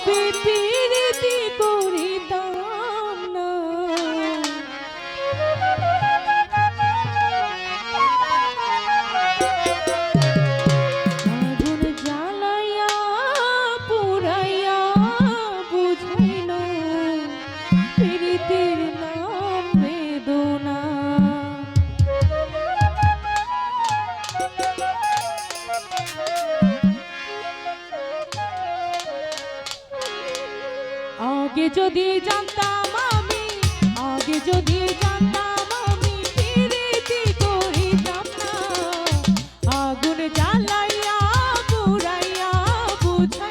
তবে আগে যদি জানতাম আমি, আগে যদি জানতাম আমি ফিরিতি করিতাম না। আগুন জ্বালাইয়া পুরাইয়া বুঝাইল